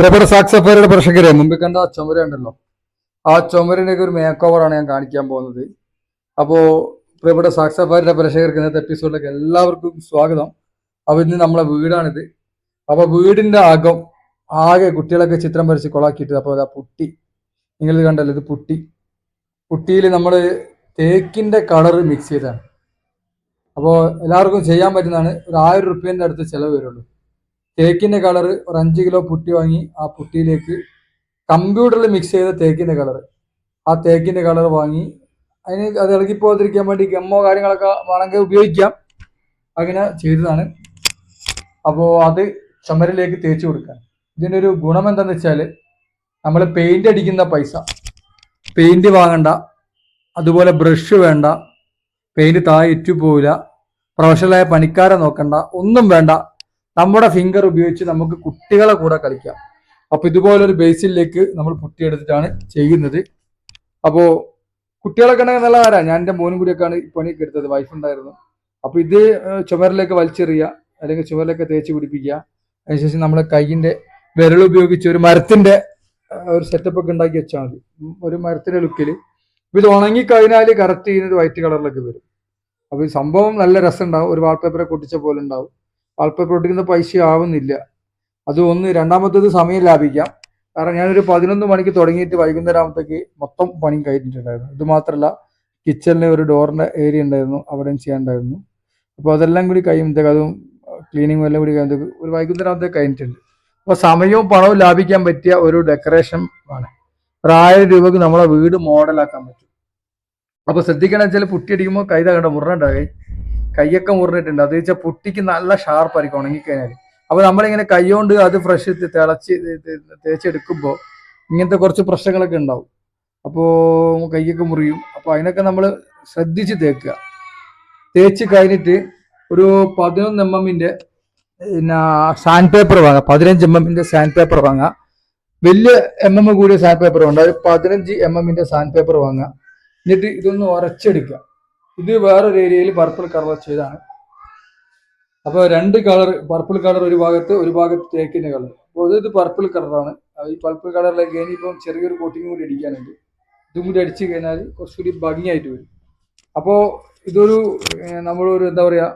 പ്രിയപ്പെട്ട സാക്സഫയറുടെ പ്രേക്ഷകരെ മുമ്പിൽ കണ്ട ആ ചുമര ഉണ്ടല്ലോ ആ ചുമരിന്റെ ഒരു മേക്ക് ഓവറാണ് ഞാൻ കാണിക്കാൻ പോകുന്നത്. അപ്പോൾ പ്രിയപ്പെട്ട സാക്സഫയറുടെ പ്രേക്ഷകർക്ക് ഇന്നത്തെ എപ്പിസോഡിലേക്ക് എല്ലാവർക്കും സ്വാഗതം. അപ്പോൾ ഇന്ന് നമ്മളെ വീടാണിത്. അപ്പോൾ വീടിന്റെ അകം ആകെ കുട്ടികളൊക്കെ ചിത്രം വരച്ച് കൊളാക്കിയിട്ട് അപ്പോൾ അതാ പുട്ടി. നിങ്ങൾ കണ്ടല്ലോ ഇത് പുട്ടി. പുട്ടിയിൽ നമ്മൾ തേക്കിന്റെ കളർ മിക്സ് ചെയ്താണ് അപ്പോൾ എല്ലാവർക്കും ചെയ്യാൻ പറ്റുന്നതാണ്. ഒരു ആയിരം റുപ്യേന്റെ അടുത്ത് ചിലവ് വരുള്ളൂ. തേക്കിന്റെ കളർ ഒരു അഞ്ച് കിലോ പുട്ടി വാങ്ങി ആ പുട്ടിയിലേക്ക് കമ്പ്യൂട്ടറിൽ മിക്സ് ചെയ്ത തേക്കിന്റെ കളർ ആ തേക്കിന്റെ കളർ വാങ്ങി. അതിന് അത് ഇളകി പോകാതിരിക്കാൻ വേണ്ടി ഗമ്മോ കാര്യങ്ങളൊക്കെ വേണമെങ്കിൽ ഉപയോഗിക്കാം. അങ്ങനെ ചെയ്തതാണ്. അപ്പോൾ അത് ചുമരിലേക്ക് തേച്ച് കൊടുക്കാൻ. ഇതിന്റെ ഒരു ഗുണം എന്താണെന്ന് വെച്ചാൽ നമ്മൾ പെയിന്റ് അടിക്കുന്ന പൈസ. പെയിന്റ് വാങ്ങണ്ട. അതുപോലെ ബ്രഷ് വേണ്ട. പെയിന്റ് താഴെ ഇറ്റു പോവില്ല. പ്രൊഫഷണലായ പണിക്കാരെ നോക്കണ്ട. ഒന്നും വേണ്ട. നമ്മുടെ ഫിംഗർ ഉപയോഗിച്ച് നമുക്ക് കുട്ടികളെ കൂടെ കളിക്കാം. അപ്പൊ ഇതുപോലൊരു ബേസിലേക്ക് നമ്മൾ പുട്ടിയെടുത്തിട്ടാണ് ചെയ്യുന്നത്. അപ്പോ കുട്ടികളൊക്കെ ഉണ്ടെങ്കിൽ നല്ല കാര്യം ഞാൻ എന്റെ മോനും കൂടിയൊക്കെയാണ് ഈ പണിയൊക്കെ എടുത്തത്. വൈഫ് ഉണ്ടായിരുന്നു. അപ്പൊ ഇത് ചുമരിലേക്ക് വലിച്ചെറിയുക അല്ലെങ്കിൽ ചുമരിലൊക്കെ തേച്ച് പിടിപ്പിക്കുക. അതിനുശേഷം നമ്മുടെ കൈയിന്റെ വിരൽ ഉപയോഗിച്ച് ഒരു മരത്തിന്റെ ഒരു സെറ്റപ്പ് ഒക്കെ ഉണ്ടാക്കി വെച്ചാൽ മതി. ഒരു മരത്തിന്റെ ലുക്കിൽ ഇത് ഉണങ്ങി കഴിഞ്ഞാൽ കറക്റ്റ് ചെയ്യുന്നത് വൈറ്റ് കളറിലൊക്കെ വരും. അപ്പൊ ഈ സംഭവം നല്ല രസം ഉണ്ടാവും ഒരു വാൾപേപ്പറെ കൊട്ടിച്ച പോലെ ഉണ്ടാവും. വാൾപേപ്പർ പൈസ ആവുന്നില്ല അത് ഒന്ന് രണ്ടാമത്തേത് സമയം ലാഭിക്കാം. കാരണം ഞാനൊരു പതിനൊന്ന് മണിക്ക് തുടങ്ങിയിട്ട് വൈകുന്നേരം ആകുമ്പോഴത്തേക്ക് മൊത്തം പണി കഴിഞ്ഞിട്ടുണ്ടായിരുന്നു. ഇത് മാത്രമല്ല കിച്ചണിലെ ഒരു ഡോറിന്റെ ഏരിയ ഉണ്ടായിരുന്നു അവിടെയും ചെയ്യാനുണ്ടായിരുന്നു. അപ്പോൾ അതെല്ലാം കൂടി കഴിയുമ്പോഴത്തേക്ക് അതും ക്ലീനിങ്ങും എല്ലാം കൂടി കഴിയുമ്പോഴത്തേക്ക് ഒരു വൈകുന്നേരം ആകുമ്പോഴത്തേക്ക് കഴിഞ്ഞിട്ടുണ്ട്. അപ്പോൾ സമയവും പണവും ലാഭിക്കാൻ പറ്റിയ ഒരു ഡെക്കറേഷൻ ആണ്. ഒരു ആയിരം രൂപക്ക് നമ്മളെ വീട് മോഡലാക്കാൻ പറ്റും. അപ്പോൾ ശ്രദ്ധിക്കണമെന്ന് വെച്ചാൽ പുട്ടിയടിക്കുമ്പോൾ കൈതാകേണ്ട തകണ്ട കൈയൊക്കെ മുറിഞ്ഞിട്ടുണ്ട്. അത് വെച്ചാൽ പുട്ടിക്ക് നല്ല ഷാർപ്പായിരിക്കും ഉണങ്ങിക്കഴിഞ്ഞാൽ അപ്പൊ നമ്മളിങ്ങനെ കൈകൊണ്ട് അത് ഫ്രഷ് തിളച്ച് തേച്ചെടുക്കുമ്പോൾ ഇങ്ങനത്തെ കുറച്ച് പ്രശ്നങ്ങളൊക്കെ ഉണ്ടാവും. അപ്പോൾ കൈയൊക്കെ മുറിയും. അപ്പോൾ അതിനൊക്കെ നമ്മൾ ശ്രദ്ധിച്ച് തേക്കുക. തേച്ച് കഴിഞ്ഞിട്ട് ഒരു പതിനൊന്ന് എം എമ്മിന്റെ പിന്നെ സാൻഡ് പേപ്പർ വാങ്ങാം. പതിനഞ്ച് എം എമ്മിന്റെ സാൻഡ് പേപ്പർ വാങ്ങാം. വലിയ എം എം കൂടിയ സാൻഡ് പേപ്പർ വേണ്ട. അത് പതിനഞ്ച് എം എമ്മിന്റെ സാൻഡ് പേപ്പർ വാങ്ങാം. എന്നിട്ട് ഇതൊന്ന് ഉരച്ചെടുക്കുക ഇത് വേറൊരു ഏരിയയിൽ പർപ്പിൾ കളർ ചെയ്താണ് അപ്പോൾ രണ്ട് കളർ പർപ്പിൾ കളർ ഒരു ഭാഗത്ത് ഒരു ഭാഗത്ത് തേക്കിന്റെ കളർ അപ്പോൾ ഇത് പർപ്പിൾ കളറാണ് ഈ പർപ്പിൾ കളറിലേക്ക് ഇനിയിപ്പം ചെറിയൊരു കോട്ടിങ് കൂടി അടിക്കാനുണ്ട്. ഇതും കൂടി അടിച്ചു കഴിഞ്ഞാൽ കുറച്ചുകൂടി ഭംഗിയായിട്ട് വരും. അപ്പോൾ ഇതൊരു നമ്മളൊരു എന്താ പറയുക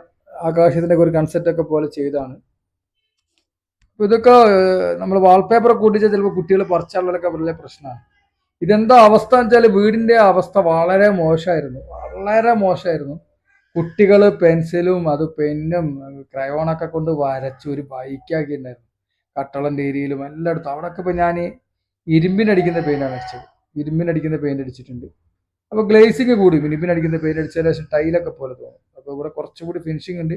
ആകാശത്തിന്റെ ഒരു കൺസെപ്റ്റ് ഒക്കെ പോലെ ചെയ്താണ് അപ്പോൾ ഇതൊക്കെ നമ്മൾ വാൾപേപ്പർ കൂട്ടിച്ചാൽ ചിലപ്പോൾ കുട്ടികൾ പറിച്ചാലുള്ളതൊക്കെ വലിയ പ്രശ്നമാണ്. ഇതെന്താ അവസ്ഥ വെച്ചാൽ വീടിന്റെ അവസ്ഥ വളരെ മോശമായിരുന്നു. വളരെ മോശമായിരുന്നു. കുട്ടികൾ പെൻസിലും അത് പെന്നും ക്രയോണൊക്കെ കൊണ്ട് വരച്ച് ഒരു ബൈക്കാക്കി ഉണ്ടായിരുന്നു. കട്ടളം ഏരിയയിലും എല്ലായിടത്തും. അവിടെയൊക്കെ ഇപ്പോൾ ഞാൻ ഇരുമ്പിനടിക്കുന്ന പെയിന്റാണ് അടിച്ചത് ഇരുമ്പിനടിക്കുന്ന പെയിന്റ് അടിച്ചിട്ടുണ്ട്. അപ്പോൾ ഗ്ലേസിങ് കൂടി. ഇരുമ്പിനടിക്കുന്ന പെയിന്റ് അടിച്ചതിന് ശേഷം ടൈലൊക്കെ പോലെ തോന്നും. അപ്പോൾ ഇവിടെ കുറച്ചുകൂടി ഫിനിഷിംഗ് ഉണ്ട്.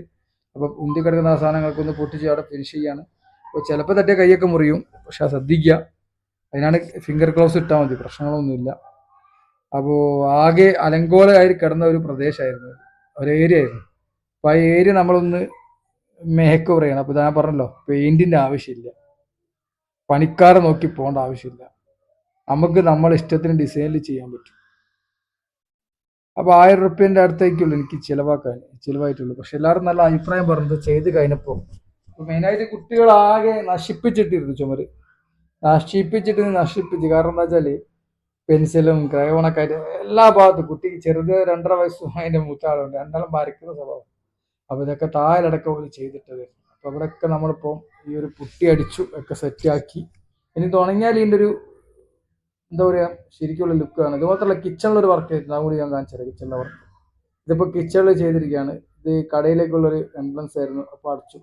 അപ്പോൾ ഉന്തി കിടക്കുന്ന ഒന്ന് പൊട്ടിച്ച് അവിടെ ഫിനിഷ് ചെയ്യാണ്. അപ്പോൾ ചിലപ്പോൾ തട്ടിയ കൈയൊക്കെ മുറിയും. പക്ഷെ ശ്രദ്ധിക്കുക. അതിനാണ് ഫിംഗർ ഗ്ലൗസ് ഇട്ടാൽ മതി പ്രശ്നങ്ങളൊന്നുമില്ല അപ്പോൾ ആകെ അലങ്കോലമായി കിടന്ന ഒരു പ്രദേശമായിരുന്നു. ഒരു ഏരിയ ആയിരുന്നു. അപ്പോൾ ആ ഏരിയ നമ്മളൊന്ന് മേക്ക് പറയണം അപ്പോൾ ഞാൻ പറഞ്ഞല്ലോ പെയിന്റിന്റെ ആവശ്യമില്ല. പണിക്കാരെ നോക്കി പോകേണ്ട ആവശ്യമില്ല. നമുക്ക് നമ്മൾ ഇഷ്ടത്തിന് ഡിസൈനിൽ ചെയ്യാൻ പറ്റും. അപ്പോൾ ആയിരം റുപ്യന്റെ അടുത്തേക്കുള്ളൂ എനിക്ക് ചിലവാക്കാൻ ചിലവായിട്ടുള്ളൂ. പക്ഷെ എല്ലാവരും നല്ല അഭിപ്രായം പറഞ്ഞത് ചെയ്ത് കഴിഞ്ഞപ്പോൾ മെയിനായിട്ട് കുട്ടികളാകെ നശിപ്പിച്ചിട്ടിരുന്നു ചുമര്. നശിപ്പിച്ചിട്ട് നശിപ്പിച്ച്. കാരണം എന്താ വെച്ചാൽ പെൻസിലും ക്രയോണൊക്കെ ആയിട്ട് എല്ലാ ഭാഗത്തും കുട്ടിക്ക് ചെറുത് രണ്ടര വയസ്സും അതിന്റെ മൂത്ത ആളുണ്ട് രണ്ടാളും വരയ്ക്കുന്ന സ്വഭാവം. അപ്പൊ ഇതൊക്കെ താഴെടക്കം പോലെ ചെയ്തിട്ടത്. അപ്പൊ ഇവിടെയൊക്കെ നമ്മളിപ്പോ ഈ ഒരു പുട്ടി അടിച്ചു ഒക്കെ സെറ്റ് ആക്കി. ഇനി തുടങ്ങിയാൽ ഇതിന്റെ ഒരു എന്താ പറയാ ശരിക്കുള്ള ലുക്കാണ് കിച്ചണിൽ ഒരു വർക്ക് ചെയ്തിട്ടുണ്ട് അതുകൂടി ഞാൻ കാണിച്ചത് കിച്ചണിലെ വർക്ക് ഇതിപ്പോ കിച്ചണിൽ ചെയ്തിരിക്കുകയാണ്. ഇത് കടയിലേക്കുള്ള ഒരു എൻട്രൻസ് ആയിരുന്നു. അപ്പൊ അടച്ചു.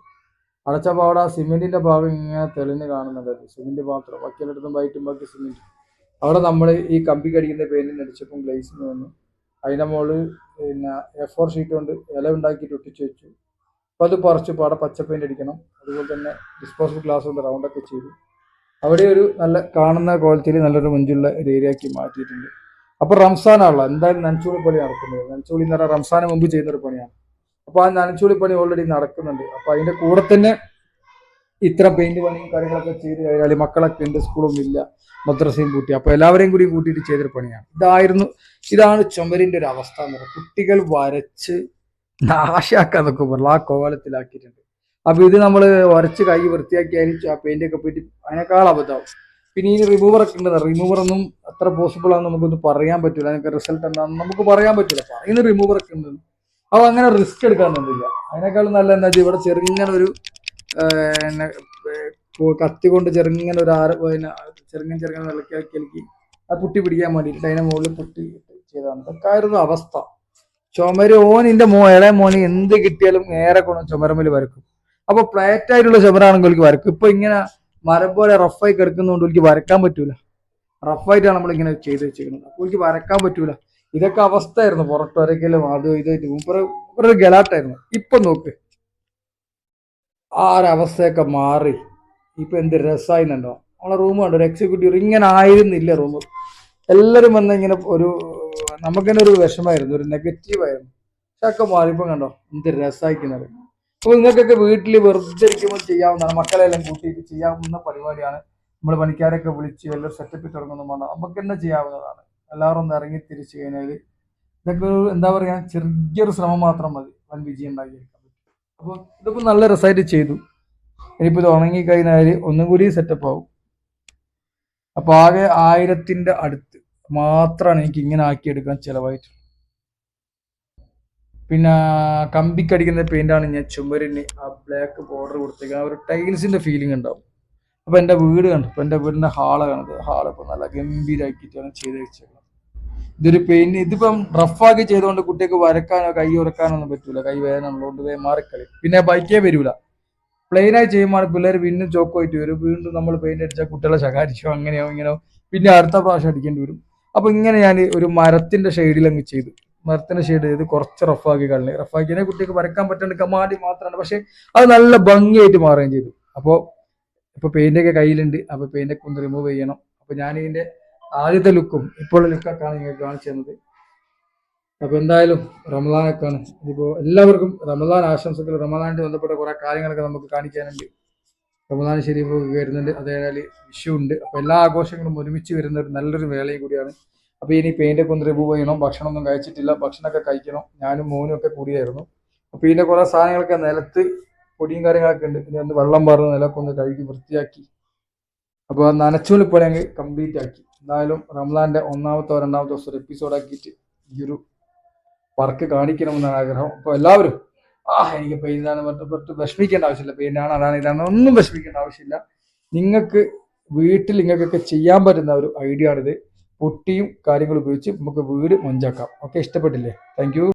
അടച്ചപ്പോൾ പാവട സിമെന്റിന്റെ ഭാഗം ഇങ്ങനെ തെളിഞ്ഞ് കാണുന്നുണ്ട്. സിമെന്റ് മാത്രം. ബാക്കിയെല്ലായിടത്തും വൈറ്റും ബാക്കി സിമെന്റ്. അവിടെ നമ്മൾ ഈ കമ്പി കടിക്കുന്ന പെയിന്റിന് അടിച്ചപ്പം ഗ്ലേസിന് വന്നു. അതിന്റെ മുകളിൽ പിന്നെ എ ഫോർ ഷീറ്റ് കൊണ്ട് ഇല ഉണ്ടാക്കിയിട്ട് ഒട്ടിച്ച് വെച്ചു. അപ്പോൾ അത് പറിച്ചു പാടെ പച്ച പെയിന്റ് അടിക്കണം. അതുപോലെ തന്നെ ഡിസ്പോസിബിൾ ഗ്ലാസ് കൊണ്ട് റൗണ്ടൊക്കെ ചെയ്തു. അവിടെ ഒരു നല്ല കാണുന്ന ക്വാളിറ്റിയിൽ നല്ലൊരു മുഞ്ചുള്ള ഒരു ആക്കി മാറ്റിയിട്ടുണ്ട്. അപ്പോൾ റംസാനാണല്ലോ. എന്തായാലും നനച്ചുകൂടി പണി നടക്കുന്നത്. നനച്ചുകൂടി എന്ന് പറഞ്ഞാൽ റംസാന് മുമ്പ് ചെയ്യുന്നൊരു പണിയാണ്. അപ്പോൾ ആ നനച്ചുളി പണി ഓൾറെഡി നടക്കുന്നുണ്ട്. അപ്പോൾ അതിന്റെ കൂടെ തന്നെ ഇത്ര പെയിന്റ് പണിയും കാര്യങ്ങളൊക്കെ ചെയ്ത് കഴിഞ്ഞാൽ മക്കളൊക്കെ ഉണ്ട് സ്കൂളും ഇല്ല മദ്രസയും കൂട്ടി അപ്പോൾ എല്ലാവരെയും കൂടി കൂട്ടിയിട്ട് ചെയ്തൊരു പണിയാണ്. ഇതായിരുന്നു ഇതാണ് ചുമരിന്റെ ഒരു അവസ്ഥ എന്ന് പറയുന്നത്. കുട്ടികൾ വരച്ച് നാശാക്കാൻ നോക്കുമ്പോൾ ആ കോലത്തിലാക്കിയിട്ടുണ്ട്. അപ്പൊ ഇത് നമ്മൾ വരച്ച് കൈ വൃത്തിയാക്കി അതിന് ആ ഒക്കെ പോയിട്ട് അതിനേക്കാൾ അബദ്ധമാവും പിന്നെ ഈ റിമൂവർ ഒക്കെ ഉണ്ട് റിമൂവർ ഒന്നും അത്ര പോസിബിൾ ആണെന്ന് നമുക്കൊന്നും പറയാൻ പറ്റില്ല അതിനൊക്കെ റിസൾട്ട് എന്താണെന്ന് നമുക്ക് പറയാൻ പറ്റില്ല പറയുന്ന റിമൂവർ ഒക്കെ അപ്പൊ അങ്ങനെ റിസ്ക് എടുക്കാൻ നിന്നില്ല അതിനേക്കാളും നല്ല എന്താ വെച്ചാൽ ഇവിടെ ചെറുങ്ങനെ ഒരു കത്തി കൊണ്ട് ചെറുങ്ങനെ ഒരു ആറ് ചെറുങ്ങനെ ചെറുങ്ങനെ വിളക്കി ഇളക്കി ആ പുട്ടി പിടിക്കാൻ വേണ്ടിയിട്ട് അതിനെ മുകളിൽ പുട്ടി ചെയ്താണ് ഇതൊക്കെ ആയിരുന്നു അവസ്ഥ. ചുമര് എന്റെ മോ ഇളയ മോന് എന്ത് കിട്ടിയാലും നേരെ കൊണ്ട് ചുമരമ്മൽ വരക്കും. അപ്പൊ പ്ലേറ്റ് ആയിട്ടുള്ള ചുമരാണെങ്കിൽ എനിക്ക് വരക്കും. ഇപ്പൊ ഇങ്ങനെ മരം പോലെ റഫായി കിടക്കുന്നതുകൊണ്ട് എനിക്ക് വരക്കാൻ പറ്റൂല. റഫായിട്ടാണ് നമ്മൾ ഇങ്ങനെ ചെയ്ത് വെച്ചിരിക്കുന്നത് അപ്പൊ എനിക്ക് വരക്കാൻ പറ്റൂല. ഇതൊക്കെ അവസ്ഥയായിരുന്നു. പുറത്ത് വരയ്ക്കലും അതും ഇതായിട്ട് മൂപ്പര് ഒരു ഗലാട്ടായിരുന്നു. ഇപ്പൊ നോക്ക്. ആ ഒരവസ്ഥയൊക്കെ മാറി. ഇപ്പൊ എന്ത് രസമായിരുന്നുണ്ടോ നമ്മളെ റൂം കണ്ടു? ഒരു എക്സിക്യൂട്ടീവ് ഇങ്ങനെ ആയിരുന്നില്ല റൂം എല്ലാവരും വന്ന് ഇങ്ങനെ ഒരു നമുക്ക് ഒരു വിഷമായിരുന്നു ഒരു നെഗറ്റീവായിരുന്നു ഒക്കെ മാറിയപ്പോൾ കണ്ടോ? എന്ത് രസമായിക്കുന്നത് അപ്പോൾ നിങ്ങൾക്കൊക്കെ വീട്ടിൽ വെറുതെ ഇരിക്കുമ്പോൾ ചെയ്യാവുന്നതാണ്. മക്കളെല്ലാം കൂട്ടിയിട്ട് ചെയ്യാവുന്ന പരിപാടിയാണ്. നമ്മൾ പണിക്കാരൊക്കെ വിളിച്ച് എല്ലാം സെറ്റപ്പിൽ തുടങ്ങുന്നതുമാണ് നമുക്ക് തന്നെ ചെയ്യാവുന്നതാണ്. എല്ലാവരും ഒന്ന് ഇറങ്ങി തിരിച്ചു കഴിഞ്ഞാൽ ഇതൊക്കെ ഒരു എന്താ പറയുക ചെറിയൊരു ശ്രമം മാത്രം മതി. വൻ വിജയം ഉണ്ടാക്കിയെടുക്കാൻ പറ്റും. അപ്പോൾ ഇതിപ്പോൾ നല്ല രസമായിട്ട് ചെയ്തു. ഇനിയിപ്പോൾ ഇത് ഉണങ്ങിക്കഴിഞ്ഞാൽ ഒന്നും കൂടി സെറ്റപ്പ് ആവും. അപ്പോൾ ആകെ ആയിരത്തിന്റെ അടുത്ത് മാത്രമാണ് എനിക്ക് ഇങ്ങനെ ആക്കിയെടുക്കാൻ ചിലവായിട്ട് പിന്നെ കമ്പിക്കടിക്കുന്ന പെയിന്റാണ് ഞാൻ ചുമരിന് ആ ബ്ലാക്ക് ബോർഡർ കൊടുത്തേക്കുക ആ ഒരു ടൈൽസിന്റെ ഫീലിംഗ് ഉണ്ടാവും. അപ്പൊ എന്റെ വീട് കണ്ടു? അപ്പോൾ എന്റെ വീടിന്റെ ഹാൾ കണ്ടത് ഹാൾ ഇപ്പൊ നല്ല ഗംഭീരാക്കിയിട്ടാണ് ചെയ്ത് വെച്ചേക്കുന്നത്. ഇതൊരു പെയിന്റ് ഇതിപ്പം റഫാക്കി ചെയ്തുകൊണ്ട് കുട്ടിയൊക്കെ വരക്കാനോ കൈ ഉറക്കാനോ ഒന്നും പറ്റൂല. കൈ വേദന ഉള്ളതുകൊണ്ട് വേ മാറിക്കളി പിന്നെ ബൈക്കേ വരൂല. പ്ലെയിനായി ചെയ്യുമ്പോൾ പിള്ളേർ വീണ്ടും ചോക്കോയിട്ട് വരും. വീണ്ടും നമ്മൾ പെയിന്റ് അടിച്ചാൽ കുട്ടികളെ ശകാരിച്ചോ അങ്ങനെയോ ഇങ്ങനെയോ. പിന്നെ അടുത്ത പ്രാവശ്യം അടിക്കേണ്ടി വരും. അപ്പൊ ഇങ്ങനെ ഞാൻ ഒരു മരത്തിന്റെ ഷെയ്ഡിൽ അങ്ങ് ചെയ്തു. മരത്തിന്റെ ഷെയ്ഡ് ചെയ്ത് കുറച്ച് റഫാക്കി കളഞ്ഞു. റഫാക്കിനെ കുട്ടിക്ക് വരക്കാൻ പറ്റേണ്ട കമാടി മാത്രമാണ്. പക്ഷെ അത് നല്ല ഭംഗിയായിട്ട് മാറുകയും ചെയ്തു. അപ്പോൾ ഇപ്പൊ പെയിന്റൊക്കെ കയ്യിലുണ്ട്. അപ്പൊ പെയിന്റൊക്കെ ഒന്ന് റിമൂവ് ചെയ്യണം. അപ്പൊ ഞാൻ ഇതിന്റെ ആദ്യത്തെ ലുക്കും ഇപ്പോഴുള്ള ലുക്കൊക്കെയാണ് നിങ്ങൾക്ക് കാണിച്ചു തന്നത് അപ്പൊ എന്തായാലും റമദാനൊക്കെയാണ്. ഇതിപ്പോ എല്ലാവർക്കും റമദാൻ ആശംസകൾ. റമദാനായിട്ട് ബന്ധപ്പെട്ട കുറെ കാര്യങ്ങളൊക്കെ നമുക്ക് കാണിക്കാനുണ്ട്. റമദാൻ ശരീഫ് വരുന്നുണ്ട്. അതേപോലെ വിഷു ഉണ്ട്. അപ്പൊ എല്ലാ ആഘോഷങ്ങളും ഒരുമിച്ച് വരുന്ന ഒരു നല്ലൊരു വേളയും കൂടിയാണ്. അപ്പൊ ഇനി പെയിന്റ് ഒക്കെ ഒന്ന് റിമൂവ് ചെയ്യണം. ഭക്ഷണമൊന്നും കഴിച്ചിട്ടില്ല. ഭക്ഷണമൊക്കെ കഴിക്കണം. ഞാനും മോനും ഒക്കെ കൂടിയായിരുന്നു. അപ്പൊ ഇതിന്റെ കുറെ സാധനങ്ങളൊക്കെ നിലത്ത് പൊടിയും കാര്യങ്ങളൊക്കെ ഉണ്ട്. ഇനി ഒന്ന് വെള്ളം പറഞ്ഞ് നിലക്കൊന്ന് കഴുകി വൃത്തിയാക്കി. അപ്പോൾ നനച്ചുകൊണ്ട് കംപ്ലീറ്റ് ആക്കി. എന്തായാലും റംലാന്റെ ഒന്നാമത്തോ രണ്ടാമത്തോ ദിവസം ഒരു എപ്പിസോഡ് ആക്കിയിട്ട് ഈ ഒരു വർക്ക് കാണിക്കണമെന്നാണ് ആഗ്രഹം. അപ്പോൾ എല്ലാവരും ആ എനിക്ക് പെയിന്റാണ് പറഞ്ഞിട്ട് വിഷമിക്കേണ്ട ആവശ്യമില്ല. പെയിന്റാണ് അതാണ് ഇതാണ് ഒന്നും വിഷമിക്കേണ്ട ആവശ്യമില്ല. നിങ്ങൾക്ക് വീട്ടിൽ നിങ്ങൾക്കൊക്കെ ചെയ്യാൻ പറ്റുന്ന ഒരു ഐഡിയ ആണിത്. പൊട്ടിയും കാര്യങ്ങളും ഉപയോഗിച്ച് നമുക്ക് വീട് മൊഞ്ചാക്കാം. ഓക്കെ ഇഷ്ടപ്പെട്ടില്ലേ? താങ്ക്